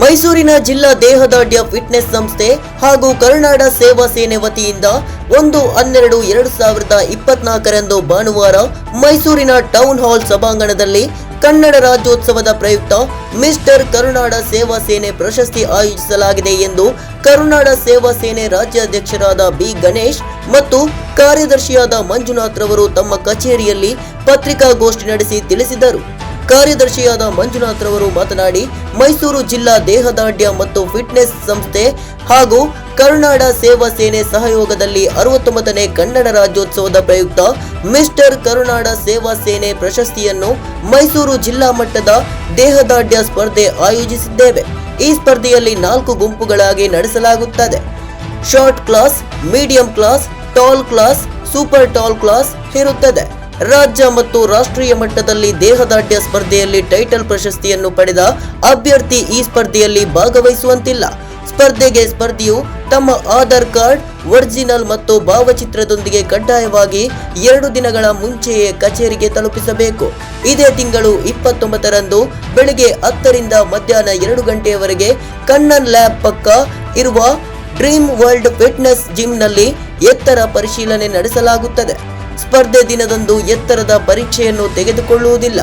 ಮೈಸೂರಿನ ಜಿಲ್ಲಾ ದೇಹದಾಢ್ಯ ಫಿಟ್ನೆಸ್ ಸಂಸ್ಥೆ ಹಾಗೂ ಕರುನಾಡ ಸೇವಾ ಸೇನೆ ವತಿಯಿಂದ ಒಂದು ಹನ್ನೆರಡು ಎರಡು ಸಾವಿರದ ಇಪ್ಪತ್ನಾಲ್ಕರಂದು ಭಾನುವಾರ ಮೈಸೂರಿನ ಟೌನ್ ಹಾಲ್ ಸಭಾಂಗಣದಲ್ಲಿ ಕನ್ನಡ ರಾಜ್ಯೋತ್ಸವದ ಪ್ರಯುಕ್ತ ಮಿಸ್ಟರ್ ಕರುನಾಡ ಸೇವಾ ಸೇನೆ ಪ್ರಶಸ್ತಿ ಆಯೋಜಿಸಲಾಗಿದೆ ಎಂದು ಕರುನಾಡ ಸೇವಾ ಸೇನೆ ರಾಜ್ಯಾಧ್ಯಕ್ಷರಾದ ಬಿ ಗಣೇಶ್ ಮತ್ತು ಕಾರ್ಯದರ್ಶಿಯಾದ ಮಂಜುನಾಥ್ ರವರು ತಮ್ಮ ಕಚೇರಿಯಲ್ಲಿ ಪತ್ರಿಕಾಗೋಷ್ಠಿ ನಡೆಸಿ ತಿಳಿಸಿದರು. ಕಾರ್ಯದರ್ಶಿಯಾದ ಮಂಜುನಾಥ್ ರವರು ಮಾತನಾಡಿ, ಮೈಸೂರು ಜಿಲ್ಲಾ ದೇಹದಾಢ್ಯ ಮತ್ತು ಫಿಟ್ನೆಸ್ ಸಂಸ್ಥೆ ಹಾಗೂ ಕರುನಾಡ ಸೇವಾ ಸೇನೆ ಸಹಯೋಗದಲ್ಲಿ ಅರವತ್ತೊಂಬತ್ತನೇ ಕನ್ನಡ ರಾಜ್ಯೋತ್ಸವದ ಪ್ರಯುಕ್ತ ಮಿಸ್ಟರ್ ಕರುನಾಡ ಸೇವಾ ಸೇನೆ ಪ್ರಶಸ್ತಿಯನ್ನು ಮೈಸೂರು ಜಿಲ್ಲಾ ಮಟ್ಟದ ದೇಹದಾಢ್ಯ ಸ್ಪರ್ಧೆ ಆಯೋಜಿಸಿದ್ದೇವೆ. ಈ ಸ್ಪರ್ಧೆಯಲ್ಲಿ ನಾಲ್ಕು ಗುಂಪುಗಳಾಗಿ ನಡೆಸಲಾಗುತ್ತದೆ. Short class, medium class, tall class, super tall class ಇರುತ್ತದೆ. ರಾಜ್ಯ ಮತ್ತು ರಾಷ್ಟ್ರೀಯ ಮಟ್ಟದಲ್ಲಿ ದೇಹದಾಢ್ಯ ಸ್ಪರ್ಧೆಯಲ್ಲಿ ಟೈಟಲ್ ಪ್ರಶಸ್ತಿಯನ್ನು ಪಡೆದ ಅಭ್ಯರ್ಥಿ ಈ ಸ್ಪರ್ಧೆಯಲ್ಲಿ ಭಾಗವಹಿಸುವಂತಿಲ್ಲ. ಸ್ಪರ್ಧೆಗೆ ಸ್ಪರ್ಧಿಯು ತಮ್ಮ ಆಧಾರ್ ಕಾರ್ಡ್, ಒರಿಜಿನಲ್ ಮತ್ತು ಭಾವಚಿತ್ರದೊಂದಿಗೆ ಕಡ್ಡಾಯವಾಗಿ ಎರಡು ದಿನಗಳ ಮುಂಚೆಯೇ ಕಚೇರಿಗೆ ತಲುಪಿಸಬೇಕು. ಇದೇ ತಿಂಗಳು ಇಪ್ಪತ್ತೊಂಬತ್ತರಂದು ಬೆಳಗ್ಗೆ ಹತ್ತರಿಂದ ಮಧ್ಯಾಹ್ನ ಎರಡು ಗಂಟೆಯವರೆಗೆ ಕಣ್ಣನ್ ಲ್ಯಾಬ್ ಪಕ್ಕ ಇರುವ ಡ್ರೀಮ್ ವರ್ಲ್ಡ್ ಫಿಟ್ನೆಸ್ ಜಿಮ್ನಲ್ಲಿ ಎತ್ತರ ಪರಿಶೀಲನೆ ನಡೆಸಲಾಗುತ್ತದೆ. ಸ್ಪರ್ಧೆ ದಿನದಂದು ಎತ್ತರದ ಪರೀಕ್ಷೆಯನ್ನು ತೆಗೆದುಕೊಳ್ಳುವುದಿಲ್ಲ.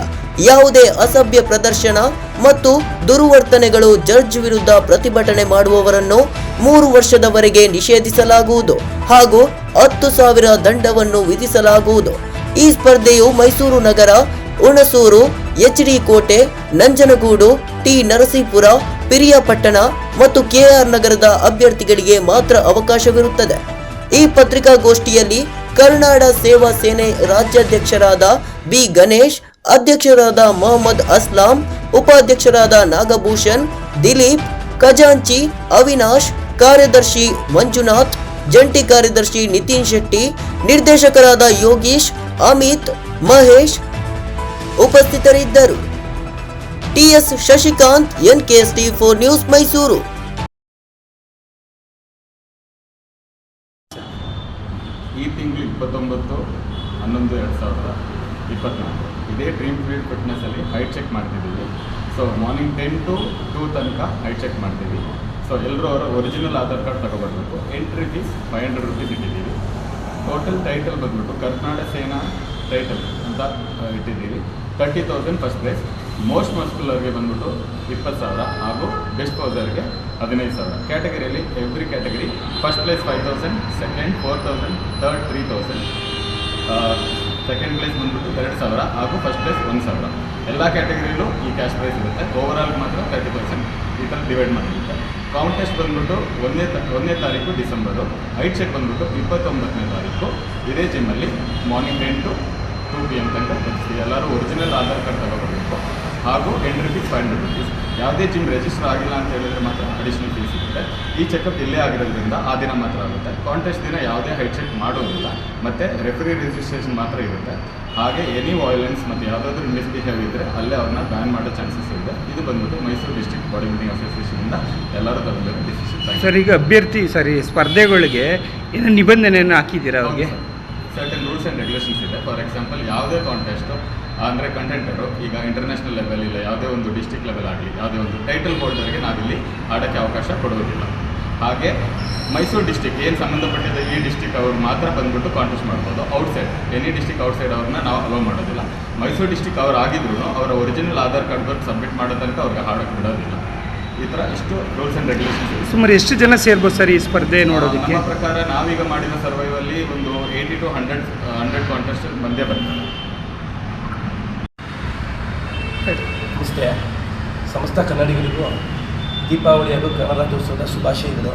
ಯಾವುದೇ ಅಸಭ್ಯ ಪ್ರದರ್ಶನ ಮತ್ತು ದುರ್ವರ್ತನೆಗಳು ಜಡ್ಜ್ ವಿರುದ್ಧ ಪ್ರತಿಭಟನೆ ಮಾಡುವವರನ್ನು ಮೂರು ವರ್ಷದವರೆಗೆ ನಿಷೇಧಿಸಲಾಗುವುದು ಹಾಗೂ ಹತ್ತು ಸಾವಿರ ದಂಡವನ್ನು ವಿಧಿಸಲಾಗುವುದು. ಈ ಸ್ಪರ್ಧೆಯು ಮೈಸೂರು ನಗರ, ಹುಣಸೂರು ಎಚ್ಡಿ ಕೋಟೆ, ನಂಜನಗೂಡು, ಟಿ ನರಸೀಪುರ, ಪಿರಿಯಾಪಟ್ಟಣ ಮತ್ತು ಕೆಆರ್ ನಗರದ ಅಭ್ಯರ್ಥಿಗಳಿಗೆ ಮಾತ್ರ ಅವಕಾಶವಿರುತ್ತದೆ. ಈ ಪತ್ರಿಕಾಗೋಷ್ಠಿಯಲ್ಲಿ ಕರ್ನಾಡ ಸೇವಾ ಸೇನೆ ರಾಜ್ಯಾಧ್ಯಕ್ಷರಾದ ಬಿ ಗಣೇಶ್, ಅಧ್ಯಕ್ಷರಾದ ಮೊಹಮ್ಮದ್ ಅಸ್ಲಾಂ, ಉಪಾಧ್ಯಕ್ಷರಾದ ನಾಗಭೂಷಣ್, ದಿಲೀಪ್, ಖಜಾಂಚಿ, ಅವಿನಾಶ್, ಕಾರ್ಯದರ್ಶಿ ಮಂಜುನಾಥ್, ಜಂಟಿ ಕಾರ್ಯದರ್ಶಿ ನಿತಿನ್ ಶೆಟ್ಟಿ, ನಿರ್ದೇಶಕರಾದ ಯೋಗೀಶ್, ಅಮಿತ್, ಮಹೇಶ್ ಉಪಸ್ಥಿತರಿದ್ದರು. TS Shashikant NKST four news Mysuru. ಈ ತಿಂಗಳು ಇಪ್ಪತ್ತೊಂಬತ್ತು, ಹನ್ನೊಂದು, ಎರಡು ಸಾವಿರದ ಇಪ್ಪತ್ತ್ನಾಲ್ಕು ಇದೇ ಡ್ರೀಮ್ ಫೀಲ್ಡ್ ಫಿಟ್ನೆಸ್ಸಲ್ಲಿ ಹೈಟ್ ಚೆಕ್ ಮಾಡ್ತಿದ್ದೀವಿ. So morning ten to two ತನಕ ಹೈಟ್ ಚೆಕ್ ಮಾಡ್ತೀವಿ. ಸೊ ಎಲ್ಲರೂ ಅವರ original Aadhaar card ತಗೊಬರ್ಬೇಕು. Entry fees five hundred rupees ಇಟ್ಟಿದ್ದೀವಿ. ಟೋಟಲ್ ಟೈಟಲ್ ಬಂದ್ಬಿಟ್ಟು ಕರ್ನಾಟಕ ಸೇನಾ ಟೈಟಲ್ ಅಂತ ಇಟ್ಟಿದ್ದೀವಿ. Thirty thousand first prize most ಮಸ್ಕುಲರ್ಗೆ ಬಂದ್ಬಿಟ್ಟು ಇಪ್ಪತ್ತು ಸಾವಿರ ಹಾಗೂ ಬೆಸ್ಟ್ ಪೌಸರ್ಗೆ ಹದಿನೈದು ಸಾವಿರ. ಕ್ಯಾಟಗರಿಯಲ್ಲಿ every category first place five thousand, second four thousand third three thousand. Second place ಬಂದ್ಬಿಟ್ಟು ಎರಡು ಸಾವಿರ ಹಾಗೂ ಫಸ್ಟ್ ಪ್ಲೇಸ್ ಒಂದು ಸಾವಿರ. ಎಲ್ಲ ಕ್ಯಾಟಗರಿಯಲ್ಲೂ ಈ ಕ್ಯಾಶ್ ಪ್ರೈಸ್ ಇರುತ್ತೆ. ಓವರಾಲ್ ಮಾತ್ರ ತರ್ಟಿ ಪರ್ಸೆಂಟ್ ಈ ಥರ ಡಿವೈಡ್ ಮಾಡಿರುತ್ತೆ. ಕಾಂಟೆಸ್ಟ್ ಬಂದ್ಬಿಟ್ಟು ಒಂದನೇ ತ ಒಂದನೇ ತಾರೀಕು ಡಿಸೆಂಬರು. ಹೈಟ್ ಚೆಕ್ ಬಂದ್ಬಿಟ್ಟು ಇಪ್ಪತ್ತೊಂಬತ್ತನೇ ತಾರೀಕು. ಇದೇ ಜಿಮ್ಮಲ್ಲಿ morning ten to two PM M ತನಕ ಎಲ್ಲರೂ ಒರಿಜಿನಲ್ ಆಧಾರ್ ಕಾರ್ಡ್ ತಗೋಬರಬೇಕು. ಹಾಗೂ ten rupees five hundred rupees ಯಾವುದೇ ಜಿಮ್ ರಿಜಿಸ್ಟರ್ ಆಗಿಲ್ಲ ಅಂತ ಹೇಳಿದ್ರೆ ಮಾತ್ರ ಅಡಿಷನಲ್ ಫೀಸ್ ಇರುತ್ತೆ ಈ ಚೆಕಪ್ ಇಲ್ಲೇ ಆಗಿರೋದ್ರಿಂದ ಆ ದಿನ ಮಾತ್ರ ಆಗುತ್ತೆ. ಕಾಂಟೆಸ್ಟ್ ದಿನ ಯಾವುದೇ ಹೈಟ್ ಚೆಕ್ ಮಾಡೋದಿಲ್ಲ. ಮತ್ತು ರೆಫರಿ ರಿಜಿಸ್ಟ್ರೇಷನ್ ಮಾತ್ರ ಇರುತ್ತೆ. ಹಾಗೆ ಎನಿ ವಾಯ್ಲೆನ್ಸ್ ಮತ್ತು ಯಾವುದಾದ್ರೂ ಮಿಸ್ಬಿಹೇವ್ ಇದ್ದರೆ ಅಲ್ಲೇ ಅವ್ರನ್ನ ಬ್ಯಾನ್ ಮಾಡೋ ಚಾನ್ಸಸ್ ಇದೆ. ಇದು ಬಂದ್ಬಿಟ್ಟು ಮೈಸೂರು ಡಿಸ್ಟ್ರಿಕ್ಟ್ ಬಾಡಿ ಬಿಲ್ಡಿಂಗ್ ಅಸೋಸಿಯೇಷನಿಂದ ಎಲ್ಲರೂ ತಗೊಂಡಿರೋ ಡಿಸಿಷನ್ ಸರ್ ಈಗ ಅಭ್ಯರ್ಥಿ ಸರಿ ಸ್ಪರ್ಧೆಗಳಿಗೆ ಏನೋ ನಿಬಂಧನೆಯನ್ನು ಹಾಕಿದ್ದೀರಾ ಅವ್ರಿಗೆ? ಸರ್ಟನ್ ರೂಲ್ಸ್ ಆ್ಯಂಡ್ ರೆಗ್ಯುಲೇಷನ್ಸ್ ಇದೆ. ಫಾರ್ ಎಕ್ಸಾಂಪಲ್ ಯಾವುದೇ ಕಾಂಟೆಸ್ಟು ಅಂದರೆ ಕಂಟೆಂಟರು ಈಗ ಇಂಟರ್ನ್ಯಾಷನಲ್ ಲೆವೆಲ್ ಇಲ್ಲ ಯಾವುದೇ ಒಂದು ಡಿಸ್ಟಿಕ್ ಲೆವೆಲ್ ಆಗಲಿ ಯಾವುದೇ ಒಂದು ಟೈಟಲ್ ಹೋಲ್ಡರ್ಗೆ ನಾವಿಲ್ಲಿ ಆಡೋಕ್ಕೆ ಅವಕಾಶ ಕೊಡುವುದಿಲ್ಲ. ಹಾಗೆ ಮೈಸೂರು ಡಿಸ್ಟಿಕ್ ಏನು ಸಂಬಂಧಪಟ್ಟಿದೆ ಈ ಡಿಸ್ಟಿಕ್ ಅವ್ರು ಮಾತ್ರ ಬಂದ್ಬಿಟ್ಟು ಕಾಂಟೆಸ್ಟ್ ಮಾಡ್ಬೋದು. ಔಟ್ಸೈಡ್ ಎನಿ ಡಿಸ್ಟಿಕ್ ಔಟ್ಸೈಡ್ ಅವ್ರನ್ನ ನಾವು ಅಲೋ ಮಾಡೋದಿಲ್ಲ. ಮೈಸೂರು ಡಿಸ್ಟಿಕ್ ಅವ್ರು ಆಗಿದ್ರು ಅವರ ಒರಿಜಿನಲ್ ಆಧಾರ್ ಕಾರ್ಡ್ ಬರ್ ಸಬ್ಮಿಟ್ ಮಾಡೋ ತನಕ ಅವ್ರಿಗೆ ಹಾಡೋಕ್ಕೆ ಬಿಡೋದಿಲ್ಲ. ಈ ಥರ ಇಷ್ಟು ರೂಲ್ಸ್ ಆ್ಯಂಡ್ ರೆಗ್ಯುಲೇಷನ್ಸ್ ಸುಮಾರು ಎಷ್ಟು ಜನ ಸೇರ್ಬೋದು ಸರ್ ಈ ಸ್ಪರ್ಧೆ ನೋಡೋದಕ್ಕೆ? ನಮ್ಮ ಪ್ರಕಾರ ನಾವೀಗ ಮಾಡಿದ ಸರ್ವೈವಲ್ಲಿ ಒಂದು eighty two hundred hundred contest ಬಂದೇ ಬರ್ತಾರೆ ನಮಸ್ತೆ ಸಮಸ್ತ ಕನ್ನಡಿಗರಿಗೂ ದೀಪಾವಳಿ ಹಾಗೂ ಗಣರಾಜ್ಯೋತ್ಸವದ ಶುಭಾಶಯಗಳು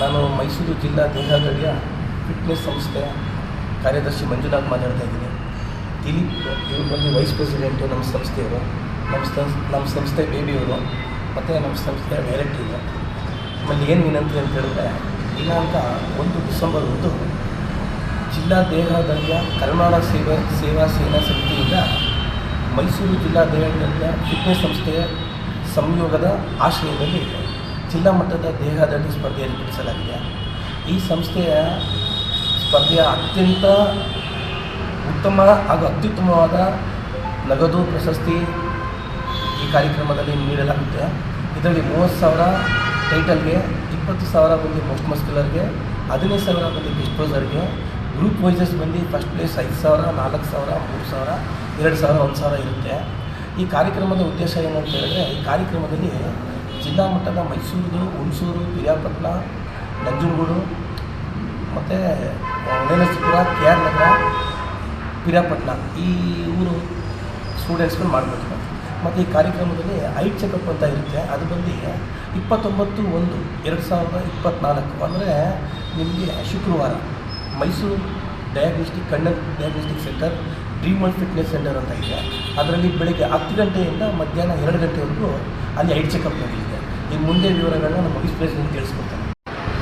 ನಾನು ಮೈಸೂರು ಜಿಲ್ಲಾ ದೇಹಗಡಿಯ ಫಿಟ್ನೆಸ್ ಸಂಸ್ಥೆಯ ಕಾರ್ಯದರ್ಶಿ ಮಂಜುನಾಥ್ ಮಾತಾಡ್ತಾ ಇದ್ದೀನಿ. ದಿಲೀಪ್, ಇವರು ಬಂದು ವೈಸ್ ಪ್ರೆಸಿಡೆಂಟು ನಮ್ಮ ಸಂಸ್ಥೆಯವರು. ನಮ್ಮ ಸಂಸ್ ನಮ್ಮ ಸಂಸ್ಥೆ ಬೇಬಿಯವರು. ಮತ್ತು ನಮ್ಮ ಸಂಸ್ಥೆಯ ಇದೆ ಆಮೇಲೆ ಏನು ವಿನಂತಿ ಅಂತ ಹೇಳಿದ್ರೆ, ದಿನಾಂಕ ಒಂದು ಡಿಸೆಂಬರ್ ಒಂದು ಜಿಲ್ಲಾ ದೇಹದಲ್ಲಿಯ ಕರ್ನಾಟಕ ಸೇವಾ ಸೇವಾ ಸೇನಾ ಸಮಿತಿಯಿಂದ ಮೈಸೂರು ಜಿಲ್ಲಾ ದೇಹದಾಢ್ಯ ಫಿಟ್ನೆಸ್ ಸಂಸ್ಥೆಯ ಸಂಯೋಗದ ಆಶ್ರಯದಲ್ಲಿ ಜಿಲ್ಲಾ ಮಟ್ಟದ ದೇಹದಾಢ್ಯ ಸ್ಪರ್ಧೆ ನಡೆಸಲಾಗಿದೆ ಈ ಸಂಸ್ಥೆಯ ಸ್ಪರ್ಧೆಯ ಅತ್ಯಂತ ಉತ್ತಮ ಹಾಗೂ ಅತ್ಯುತ್ತಮವಾದ ನಗದು ಪ್ರಶಸ್ತಿ ಈ ಕಾರ್ಯಕ್ರಮದಲ್ಲಿ ನೀಡಲಾಗುತ್ತೆ. ಇದರಲ್ಲಿ ಮೂವತ್ತು ಸಾವಿರ ಟೈಟಲ್ಗೆ, ಇಪ್ಪತ್ತು ಸಾವಿರ ಬಂದು ಮೋಸ್ಟ್ ಮಸ್ಕ್ಯುಲರ್ಗೆ, ಹದಿನೈದು ಸಾವಿರ ಬಂದು ಡಿಸ್ಪೋಸರ್ಗೆ ಗ್ರೂಪ್ ವೈಸಸ್ ಬಂದು ಫಸ್ಟ್ ಪ್ಲೇಸ್ ಐದು ಸಾವಿರ, ನಾಲ್ಕು ಸಾವಿರ, ಮೂರು ಸಾವಿರ ಎರಡು ಸಾವಿರ, ಒಂದು ಸಾವಿರ ಇರುತ್ತೆ. ಈ ಕಾರ್ಯಕ್ರಮದ ಉದ್ದೇಶ ಏನು ಅಂತ ಹೇಳಿದ್ರೆ, ಈ ಕಾರ್ಯಕ್ರಮದಲ್ಲಿ ಜಿಲ್ಲಾ ಮಟ್ಟದ ಮೈಸೂರು, ಹುಣಸೂರು ಪಿರಿಯಾಪಟ್ಟಣ ನಂಜನಗೂಡು, ಮತ್ತು ನೇನಸ್ಪುರ ಕೆ ಆರ್ ನಗರ ಪಿರಿಯಾಪಟ್ಟಣ ಈ ಊರು ಸ್ಟೂಡೆಂಟ್ಸ್ಗಳು ಮಾಡಬೇಕು ಮತ್ತು ಈ ಕಾರ್ಯಕ್ರಮದಲ್ಲಿ ಐಟ್ ಚೆಕಪ್ ಅಂತ ಇರುತ್ತೆ. ಅದು ಬಂದು ಇಪ್ಪತ್ತೊಂಬತ್ತು ಒಂದು, ಎರಡು ಸಾವಿರದ ಇಪ್ಪತ್ತ್ನಾಲ್ಕು ಅಂದರೆ ನಿಮಗೆ ಶುಕ್ರವಾರ ಮೈಸೂರು ಡಯಾಗ್ನೋಸ್ಟಿಕ್ ಕಣ್ಣ diagnostic centre dream world fitness centre ಅಂತ ಇದೆ. ಅದರಲ್ಲಿ ಬೆಳಗ್ಗೆ ಹತ್ತು ಗಂಟೆಯಿಂದ ಮಧ್ಯಾಹ್ನ ಎರಡು ಗಂಟೆವರೆಗೂ ಅಲ್ಲಿ ಐಟ್ ಚೆಕಪ್ ನಡೆಯಲಿದೆ ಈ ಮುಂದೆ ವಿವರಗಳನ್ನ ನಮ್ಮ ಪ್ರೆಸಿಡೆಂಟ್ ತಿಳಿಸ್ಕೊಡ್ತಾರೆ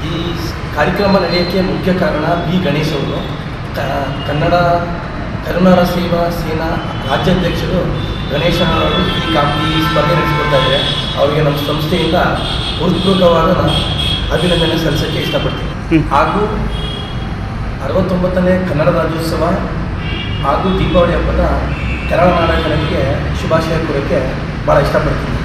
ಈ ಕಾರ್ಯಕ್ರಮ ನಡೆಯೋಕ್ಕೆ ಮುಖ್ಯ ಕಾರಣ ಬಿ ಗಣೇಶ್ ಅವರು. ಕ- ಕನ್ನಡ ಕರುನಾಡ ಸೇವಾ ಸೇನಾ ರಾಜ್ಯಾಧ್ಯಕ್ಷರು ಗಣೇಶ ಅವರು ಈ ಕಾ ಈ ಸ್ಪರ್ಧೆ ನಡೆಸಿಕೊಡ್ತಾ ಇದ್ದಾರೆ. ಅವರಿಗೆ ನಮ್ಮ ಸಂಸ್ಥೆಯಿಂದ ಹೃತ್ಪೂರ್ವಕವಾದ ನಾನು ಅಭಿನಂದನೆ ಸಲ್ಲಿಸೋಕ್ಕೆ ಇಷ್ಟಪಡ್ತೀನಿ. ಹಾಗೂ ಅರವತ್ತೊಂಬತ್ತನೇ ಕನ್ನಡ ರಾಜ್ಯೋತ್ಸವ ಹಾಗೂ ದೀಪಾವಳಿ ಹಬ್ಬದ ಕನ್ನಡ ನಾಡ ಜನರಿಗೆ ಶುಭಾಶಯ ಕೋರೋಕ್ಕೆ ಭಾಳ ಇಷ್ಟಪಡ್ತೀನಿ.